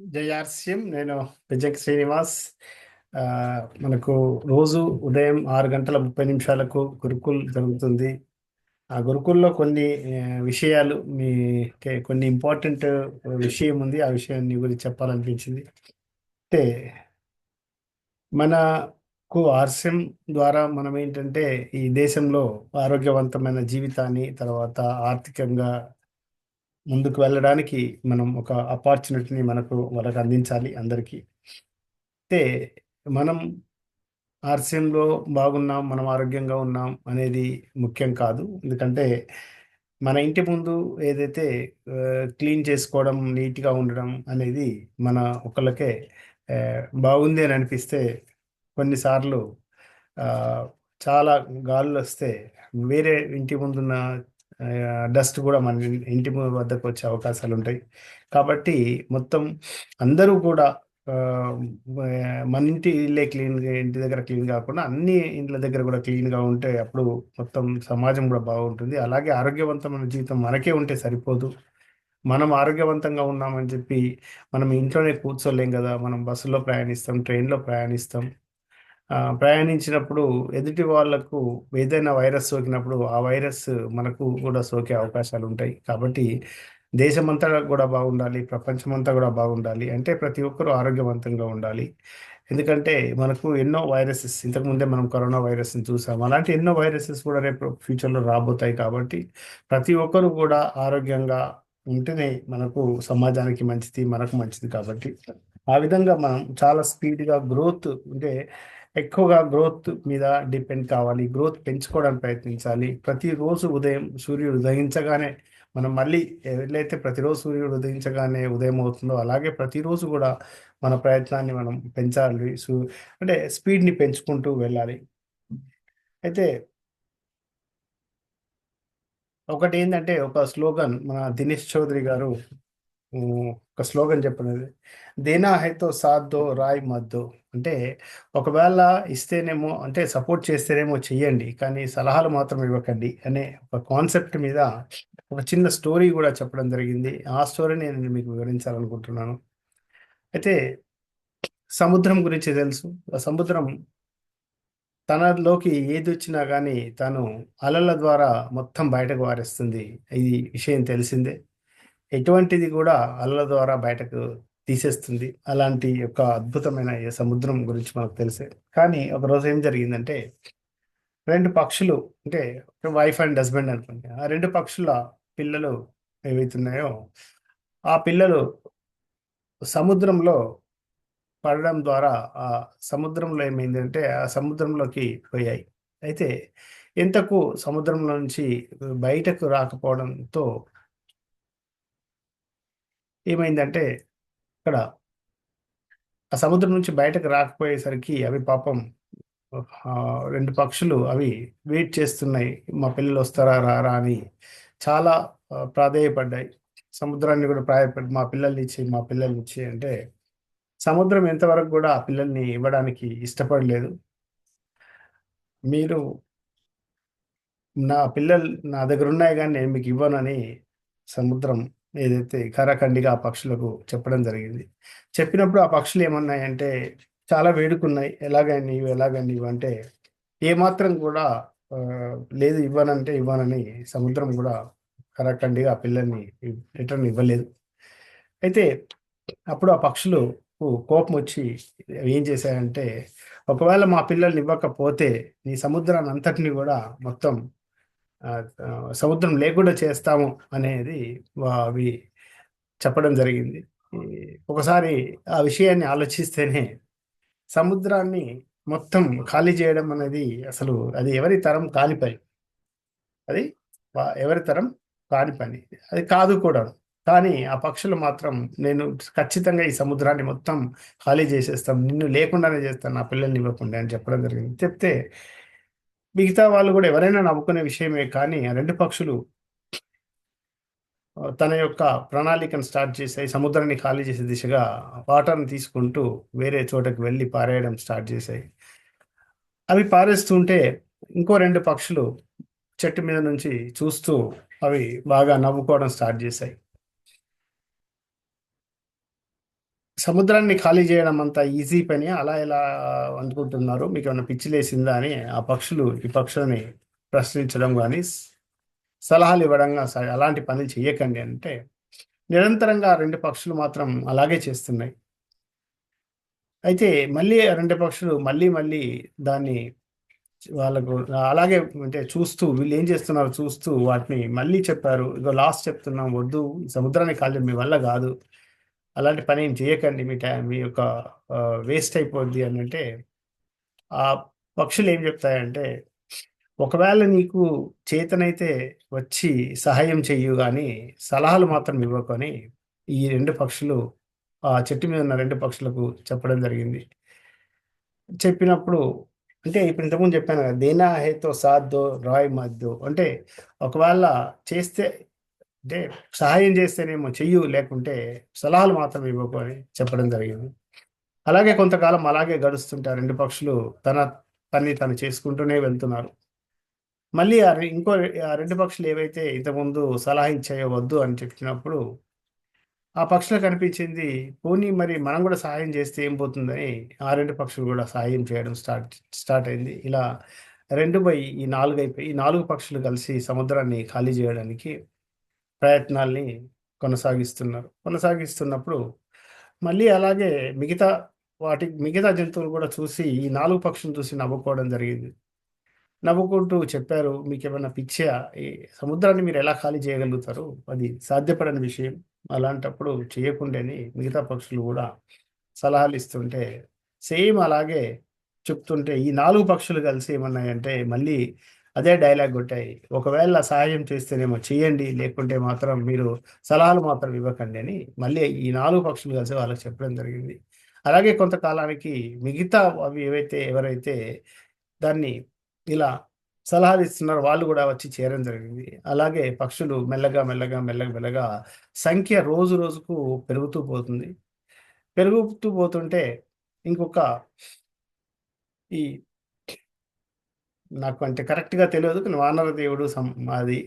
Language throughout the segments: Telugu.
జయార్స్యం నేను విజయ్ శ్రీనివాస్. మనకు రోజు ఉదయం ఆరు గంటల ముప్పై నిమిషాలకు గురుకుల్ జరుగుతుంది. ఆ గురుకుల్లో కొన్ని విషయాలు మీ కే- కొన్ని ఇంపార్టెంట్ విషయం ఉంది. ఆ విషయాన్ని గురించి చెప్పాలనిపించింది. అంటే మనకు ఆర్స్యం ద్వారా మనం ఏంటంటే ఈ దేశంలో ఆరోగ్యవంతమైన జీవితాన్ని తర్వాత ఆర్థికంగా ముందుకు వెళ్ళడానికి మనం ఒక ఆపర్చునిటీని మనకు వాళ్ళకి అందించాలి అందరికీ. అయితే మనం ఆర్సీఎంలో బాగున్నాం మనం ఆరోగ్యంగా ఉన్నాం అనేది ముఖ్యం కాదు. ఎందుకంటే మన ఇంటి ముందు ఏదైతే క్లీన్ చేసుకోవడం నీట్గా ఉండడం అనేది మన ఒకళ్ళకే బాగుంది అని అనిపిస్తే కొన్నిసార్లు చాలా గాలులు వస్తే వేరే ఇంటి ముందున్న డస్ట్ కూడా మన ఇంటి ముందు వద్దకు వచ్చే అవకాశాలు ఉంటాయి. కాబట్టి మొత్తం అందరూ కూడా మన ఇంటి ఇల్లే క్లీన్ ఇంటి దగ్గర క్లీన్ కాకుండా అన్ని ఇంట్ల దగ్గర కూడా క్లీన్గా ఉంటే అప్పుడు మొత్తం సమాజం కూడా బాగుంటుంది. అలాగే ఆరోగ్యవంతమైన జీవితం మనకే ఉంటే సరిపోదు. మనం ఆరోగ్యవంతంగా ఉన్నామని చెప్పి మనం ఇంట్లోనే కూర్చోలేం కదా మనం బస్సులో ప్రయాణిస్తాం ట్రైన్లో ప్రయాణిస్తాం. ప్రయాణించినప్పుడు ఎదుటి వాళ్ళకు ఏదైనా వైరస్ సోకినప్పుడు ఆ వైరస్ మనకు కూడా సోకే అవకాశాలు ఉంటాయి. కాబట్టి దేశమంతా కూడా బాగుండాలి ప్రపంచమంతా కూడా బాగుండాలి అంటే ప్రతి ఒక్కరూ ఆరోగ్యవంతంగా ఉండాలి. ఎందుకంటే మనకు ఎన్నో వైరసెస్ ఇంతకుముందే మనం కరోనా వైరస్ని చూసాం. అలాంటి ఎన్నో వైరసెస్ కూడా రేపు ఫ్యూచర్లో రాబోతాయి కాబట్టి ప్రతి ఒక్కరు కూడా ఆరోగ్యంగా ఉంటేనే మనకు సమాజానికి మంచిది మనకు మంచిది కాబట్టి ఆ విధంగా మనం చాలా స్పీడ్గా గ్రోత్ అంటే ఎక్కువగా గ్రోత్ మీద డిపెండ్ కావాలి. గ్రోత్ పెంచుకోవడానికి ప్రయత్నించాలి. ప్రతిరోజు ఉదయం సూర్యుడు ఉదయించగానే మనం మళ్ళీ ఎట్లయితే ప్రతిరోజు సూర్యుడు ఉదయించగానే ఉదయం అవుతుందో అలాగే ప్రతిరోజు కూడా మన ప్రయత్నాన్ని మనం పెంచాలి. సూ అంటే స్పీడ్ని పెంచుకుంటూ వెళ్ళాలి. అయితే ఒకటి ఏంటంటే ఒక స్లోగన్ మన దినేష్ చౌదరి గారు ఒక స్లోగన్ చెప్పినది. దేనా హైతో సాద్దో రాయ్ మద్దో. అంటే ఒకవేళ ఇస్తేనేమో అంటే సపోర్ట్ చేస్తేనేమో చెయ్యండి. కానీ సలహాలు మాత్రం ఇవ్వకండి అనే ఒక కాన్సెప్ట్ మీద ఒక చిన్న స్టోరీ కూడా చెప్పడం జరిగింది. ఆ స్టోరీని నేను మీకు వివరించాలనుకుంటున్నాను. అయితే సముద్రం గురించి తెలుసు. ఆ సముద్రం తనలోకి ఏది వచ్చినా కానీ తను అలల ద్వారా మొత్తం బయటకు వారేస్తుంది. ఇది విషయం తెలిసిందే. ఎటువంటిది కూడా అలల ద్వారా బయటకు తీసేస్తుంది. అలాంటి ఒక అద్భుతమైన సముద్రం గురించి మనకు తెలిసే. కానీ ఒక రోజు ఏం జరిగిందంటే రెండు పక్షులు అంటే వైఫ్ అండ్ హస్బెండ్ అనుకోండి. ఆ రెండు పక్షుల పిల్లలు ఏవైతున్నాయో ఆ పిల్లలు సముద్రంలో పడడం ద్వారా ఆ సముద్రంలో ఏమైందంటే ఆ సముద్రంలోకి పోయాయి. అయితే ఎంతకు సముద్రంలో నుంచి బయటకు రాకపోవడంతో ఏమైందంటే ఇక్కడ ఆ సముద్రం నుంచి బయటకు రాకపోయేసరికి అవి పాపం రెండు పక్షులు అవి వెయిట్ చేస్తున్నాయి. మా పిల్లలు వస్తారా రారా అని చాలా ప్రాధేయపడ్డాయి. సముద్రాన్ని కూడా ప్రాయపడి మా పిల్లల్ని ఇచ్చి మా పిల్లల్ని ఇచ్చి అంటే సముద్రం ఎంతవరకు కూడా ఆ పిల్లల్ని ఇవ్వడానికి ఇష్టపడలేదు. మీరు నా పిల్లలు నా దగ్గర ఉన్నాయి కానీ నేను మీకు ఇవ్వనని సముద్రం ఏదైతే ఖరాఖండిగా ఆ పక్షులకు చెప్పడం జరిగింది. చెప్పినప్పుడు ఆ పక్షులు ఏమన్నాయంటే చాలా వేడుకున్నాయి. ఎలాగని నీవు ఎలాగని నీవు అంటే ఏమాత్రం కూడా లేదు ఇవ్వనంటే ఇవ్వనని సముద్రం కూడా ఖరాఖండిగా ఆ పిల్లల్ని రిటర్న్ ఇవ్వలేదు. అయితే అప్పుడు ఆ పక్షులు కోపం వచ్చి ఏం చేశాయంటే ఒకవేళ మా పిల్లల్ని ఇవ్వకపోతే నీ సముద్రాన్ని అంతటిని కూడా మొత్తం సముద్రం లేకుండా చేస్తాము అనేది అవి చెప్పడం జరిగింది. ఒకసారి ఆ విషయాన్ని ఆలోచిస్తేనే సముద్రాన్ని మొత్తం ఖాళీ చేయడం అనేది అసలు అది ఎవరి తరం కాని పని. అది ఎవరి తరం కాని పని. అది కాదు కూడా. కానీ ఆ పక్షులు మాత్రం నేను ఖచ్చితంగా ఈ సముద్రాన్ని మొత్తం ఖాళీ చేసేస్తాం. నిన్ను లేకుండానే చేస్తాను నా పిల్లల్ని ఇవ్వకుండా అని చెప్పడం జరిగింది. చెప్తే మిగతా వాళ్ళు కూడా ఎవరైనా నవ్వుకునే విషయమే కానీ ఆ రెండు పక్షులు తన యొక్క ప్రణాళికను స్టార్ట్ చేశాయి సముద్రాన్ని ఖాళీ చేసే దిశగా వాటర్ని తీసుకుంటూ వేరే చోటకి వెళ్ళి పారేయడం స్టార్ట్ చేశాయి. అవి పారేస్తుంటే ఇంకో రెండు పక్షులు చెట్టు మీద నుంచి చూస్తూ అవి బాగా నవ్వుకోవడం స్టార్ట్ చేశాయి. సముద్రాన్ని ఖాళీ చేయడం అంత ఈజీ పని. అలా ఎలా అనుకుంటున్నారు మీకు ఏమైనా పిచ్చిలేసిందా అని ఆ పక్షులు ఈ పక్షులని ప్రశ్నించడం కానీ సలహాలు ఇవ్వడం గా- స- అలాంటి పనులు చేయకండి అంటే నిరంతరంగా రెండు పక్షులు మాత్రం అలాగే చేస్తున్నాయి. అయితే మళ్ళీ రెండు పక్షులు మళ్ళీ మళ్ళీ దాన్ని వాళ్ళకు అలాగే అంటే చూస్తూ వీళ్ళు ఏం చేస్తున్నారు చూస్తూ వాటిని మళ్ళీ చెప్పారు. ఇగో లాస్ట్ చెప్తున్నాం వద్దు సముద్రాన్ని కాలేదు మీ వల్ల కాదు. అలాంటి పని ఏం చేయకండి. మీ టైం మీ యొక్క వేస్ట్ అయిపోద్ది అని అంటే ఆ పక్షులు ఏం చెప్తాయంటే ఒకవేళ నీకు చేతనైతే వచ్చి సహాయం చెయ్యు కానీ సలహాలు మాత్రం ఇవ్వకొని ఈ రెండు పక్షులు ఆ చెట్టు మీద ఉన్న రెండు పక్షులకు చెప్పడం జరిగింది. చెప్పినప్పుడు అంటే ఇప్పుడు ఇంతకుముందు చెప్పాను కదా దేనా హేతో సాద్దో రాయ్ మద్దో అంటే ఒకవేళ చేస్తే అంటే సహాయం చేస్తేనేమో చెయ్యు లేకుంటే సలహాలు మాత్రం ఇవ్వకు అని చెప్పడం జరిగింది. అలాగే కొంతకాలం అలాగే గడుస్తుంటే ఆ రెండు పక్షులు తన పని తను చేసుకుంటూనే వెళ్తున్నారు. మళ్ళీ ఆ ఇంకో ఆ రెండు పక్షులు ఏవైతే ఇంతకుముందు సలహా ఇచ్చాయో వద్దు అని చెప్పినప్పుడు ఆ పక్షులకు కనిపించింది పోనీ మరి మనం కూడా సహాయం చేస్తే ఏం పోతుందని ఆ రెండు పక్షులు కూడా సహాయం చేయడం స్టార్ట్ స్టార్ట్ అయింది. ఇలా రెండు బై ఈ నాలుగు అయిపోయి ఈ నాలుగు పక్షులు కలిసి సముద్రాన్ని ఖాళీ చేయడానికి ప్రయత్నాల్ని కొనసాగిస్తున్నారు. కొనసాగిస్తున్నప్పుడు మళ్ళీ అలాగే మిగతా వాటి మిగతా జంతువులు కూడా చూసి ఈ నాలుగు పక్షులు చూసి నవ్వుకోవడం జరిగింది. నవ్వుకుంటూ చెప్పారు మీకు ఏమైనా పిచ్చా? ఈ సముద్రాన్ని మీరు ఎలా ఖాళీ చేయగలుగుతారు? అది సాధ్యపడని విషయం. అలాంటప్పుడు చేయకుండానే మిగతా పక్షులు కూడా సలహాలు ఇస్తుంటే సేమ్ అలాగే చెప్తుంటే ఈ నాలుగు పక్షులు కలిసి ఏమన్నాయంటే మళ్ళీ అదే డైలాగ్ కొట్టాయి. ఒకవేళ సహాయం చేస్తేనేమో చేయండి లేకుంటే మాత్రం మీరు సలహాలు మాత్రం ఇవ్వకండి అని మళ్ళీ ఈ నాలుగు పక్షులు కలిసి వాళ్ళకి చెప్పడం జరిగింది. అలాగే కొంతకాలానికి మిగతా అవి ఏవైతే ఎవరైతే దాన్ని ఇలా సలహాలు ఇస్తున్నారు వాళ్ళు కూడా వచ్చి చేరడం జరిగింది. అలాగే పక్షులు మెల్లగా మెల్లగా మెల్లగా మెల్లగా సంఖ్య రోజు రోజుకు పెరుగుతూ పోతుంది. పెరుగుతూ పోతుంటే ఇంకొక ఈ నాకు అంటే కరెక్ట్గా తెలియదు కానీ వానర దేవుడు సం అది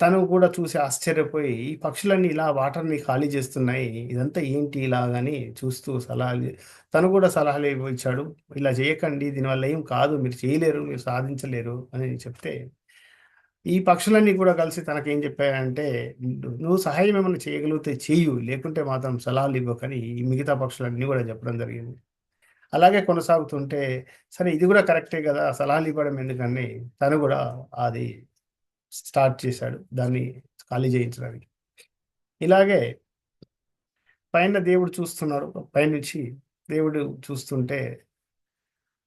తను కూడా చూసి ఆశ్చర్యపోయి ఈ పక్షులన్నీ ఇలా వాటర్ని ఖాళీ చేస్తున్నాయి ఇదంతా ఏంటి ఇలాగని చూస్తూ సలహాలు తను కూడా సలహాలు ఇచ్చాడు ఇలా చేయకండి దీనివల్ల ఏం కాదు మీరు చేయలేరు మీరు సాధించలేరు అని చెప్తే ఈ పక్షులన్నీ కూడా కలిసి తనకేం చెప్పాయంటే నువ్వు సహాయం ఏమైనా చేయగలిగితే చేయు లేకుంటే మాత్రం సలహాలు ఇవ్వకని ఈ మిగతా పక్షులన్నీ కూడా చెప్పడం జరిగింది. అలాగే కొనసాగుతుంటే సరే ఇది కూడా కరెక్టే కదా సలహాలు ఇవ్వడం ఎందుకని తను కూడా అది స్టార్ట్ చేశాడు దాన్ని ఖాళీ చేయించడానికి. ఇలాగే పైన దేవుడు చూస్తున్నాడు పైనుంచి దేవుడు చూస్తుంటే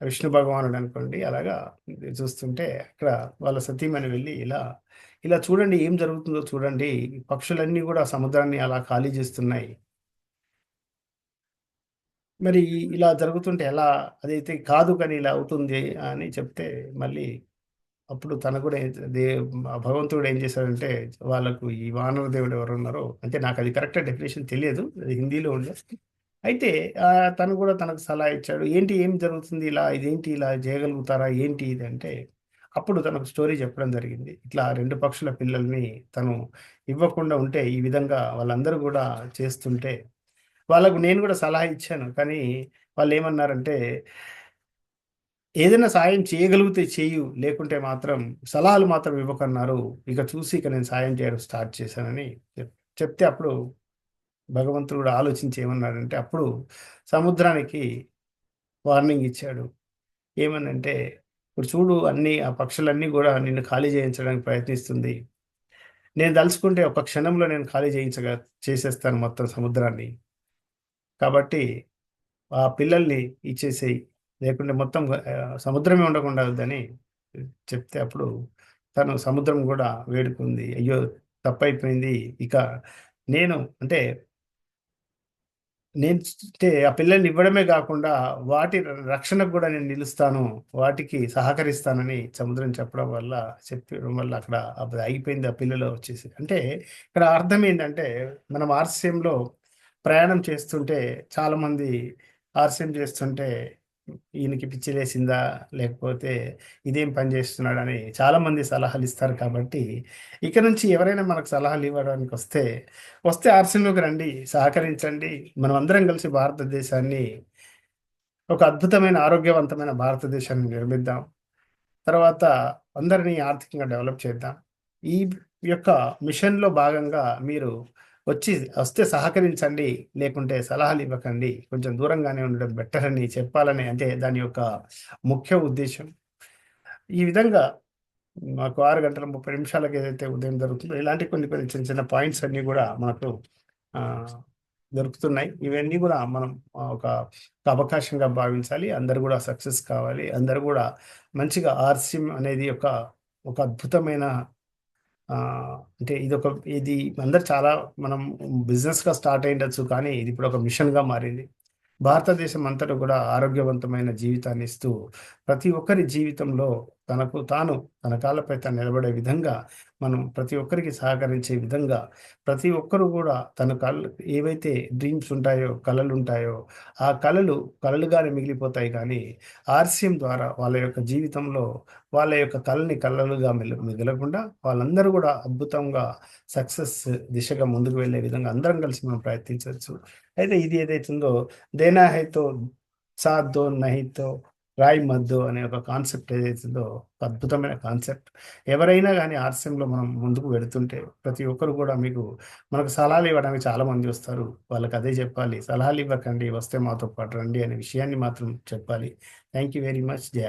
విష్ణు భగవానుడు అనుకోండి అలాగా చూస్తుంటే అక్కడ వాళ్ళ సతీమణి వెళ్ళి ఇలా ఇలా చూడండి ఏం జరుగుతుందో చూడండి పక్షులన్నీ కూడా సముద్రాన్ని అలా ఖాళీ చేస్తున్నాయి మరి ఇలా జరుగుతుంటే ఎలా? అదైతే కాదు కానీ ఇలా అవుతుంది అని చెప్తే మళ్ళీ అప్పుడు తన కూడా దే భగవంతుడు ఏం చేశాడంటే వాళ్ళకు ఈ వానర దేవుడు ఎవరు ఉన్నారో అంటే నాకు అది కరెక్ట్ డెఫినేషన్ తెలియదు అది హిందీలో ఉండే అయితే తను కూడా తనకు సలహా ఇచ్చాడు ఏంటి ఏం జరుగుతుంది ఇలా? ఇదేంటి ఇలా చేయగలుగుతారా? ఏంటి ఇది? అంటే అప్పుడు తనకు స్టోరీ చెప్పడం జరిగింది. ఇట్లా రెండు పక్షుల పిల్లల్ని తను ఇవ్వకుండా ఉంటే ఈ విధంగా వాళ్ళందరూ కూడా చేస్తుంటే వాళ్ళకు నేను కూడా సలహా ఇచ్చాను. కానీ వాళ్ళు ఏమన్నారంటే ఏదైనా సాయం చేయగలిగితే చేయు లేకుంటే మాత్రం సలహాలు మాత్రం ఇవ్వకన్నారు. ఇక చూసి ఇక నేను సాయం చేయడం స్టార్ట్ చేశానని చెప్- చెప్తే అప్పుడు భగవంతుడు కూడా ఆలోచించి ఏమన్నాడంటే అప్పుడు సముద్రానికి వార్నింగ్ ఇచ్చాడు. ఏమనంటే ఇప్పుడు చూడు అన్ని ఆ పక్షులన్నీ కూడా నిన్ను ఖాళీ చేయించడానికి ప్రయత్నిస్తుంది. నేను తలుచుకుంటే ఒక క్షణంలో నేను ఖాళీ చేయించగా చేసేస్తాను మొత్తం సముద్రాన్ని. కాబట్టి ఆ పిల్లల్ని ఇచ్చేసేయి. లేకుంటే మొత్తం సముద్రమే ఉండకుండా వద్దని చెప్తే అప్పుడు తను సముద్రం కూడా వేడుకుంది. అయ్యో తప్పైపోయింది. ఇక నేను అంటే నేను అంటే ఆ పిల్లల్ని ఇవ్వడమే కాకుండా వాటి రక్షణకు కూడా నేను నిలుస్తాను. వాటికి సహకరిస్తానని సముద్రం చెప్పడం వల్ల చెప్పడం వల్ల అక్కడ అయిపోయింది. ఆగిపోయింది ఆ పిల్లలు వచ్చేసి అంటే ఇక్కడ అర్థం ఏంటంటే మనం ఆర్స్యంలో ప్రయాణం చేస్తుంటే చాలామంది ఆర్సీఎం చేస్తుంటే ఈయనకి పిచ్చి లేసిందా? లేకపోతే ఇదేం పని చేస్తున్నాడని చాలామంది సలహాలు ఇస్తారు కాబట్టి, ఇక నుంచి ఎవరైనా మనకు సలహాలు ఇవ్వడానికి వస్తే వస్తే ఆర్‌సీఎంలోకి రండి, సహకరించండి. మనం అందరం కలిసి భారతదేశాన్ని ఒక అద్భుతమైన ఆరోగ్యవంతమైన భారతదేశాన్ని నిర్మిద్దాం. తర్వాత అందరిని ఆర్థికంగా డెవలప్ చేద్దాం. ఈ యొక్క మిషన్‌లో భాగంగా మీరు వచ్చి వస్తే సహకరించండి. లేకుంటే సలహాలు ఇవ్వకండి. కొంచెం దూరంగానే ఉండడం బెటర్ అని చెప్పాలని అంటే దాని యొక్క ముఖ్య ఉద్దేశం ఈ విధంగా మాకు ఆరు గంటల 30 నిమిషాలకు ఏదైతే ఉదయం జరుగుతుందో, ఇలాంటి కొన్ని కొన్ని చిన్న చిన్న పాయింట్స్ అన్నీ కూడా మనకు దొరుకుతున్నాయి. ఇవన్నీ కూడా మనం ఒక ఒక అవకాశంగా భావించాలి. అందరూ కూడా సక్సెస్ కావాలి. అందరూ కూడా మంచిగా ఆర్సిఎం అనేది ఒక ఒక అద్భుతమైన అంటే అంటే ఇదొక ఇది అందరూ చాలా మనం బిజినెస్‌గా స్టార్ట్ అయ్యుండొచ్చు. కానీ ఇది ఇప్పుడు ఒక మిషన్‌గా మారింది. భారతదేశం అంతటా గూడా ఆరోగ్యవంతమైన జీవితాన్ని ఇస్తూ, ప్రతి ఒక్కరి జీవితంలో తనకు తాను తన కాళ్ళపై తాను నిలబడే విధంగా, మనం ప్రతి ఒక్కరికి సహకరించే విధంగా, ప్రతి ఒక్కరు కూడా తన కళ్ళు ఏవైతే డ్రీమ్స్ ఉంటాయో, కలలుంటాయో, ఆ కళలు కళలుగానే మిగిలిపోతాయి కానీ, ఆర్‌సీఎం ద్వారా వాళ్ళ యొక్క జీవితంలో వాళ్ళ యొక్క కళని కళలుగా మిగలకుండా వాళ్ళందరూ కూడా అద్భుతంగా సక్సెస్ దిశగా ముందుకు వెళ్ళే విధంగా అందరం కలిసి మనం ప్రయత్నించవచ్చు. అయితే ఇది ఏదైతుందో 'దేనా హై తో నహితో రాయ్ మద్దు అనే ఒక కాన్సెప్ట్ ఏదైతుందో అద్భుతమైన కాన్సెప్ట్. ఎవరైనా కానీ ఆర్‌సీఎంలో మనం ముందుకు వెడుతుంటే ప్రతి ఒక్కరు కూడా మీకు మనకు సలహాలు ఇవ్వడానికి చాలామంది వస్తారు. వాళ్ళకి అదే చెప్పాలి. సలహాలు ఇవ్వకండి. వస్తే మాతో పాటు రండి అనే విషయాన్ని మాత్రం చెప్పాలి. Thank you very much. Jaya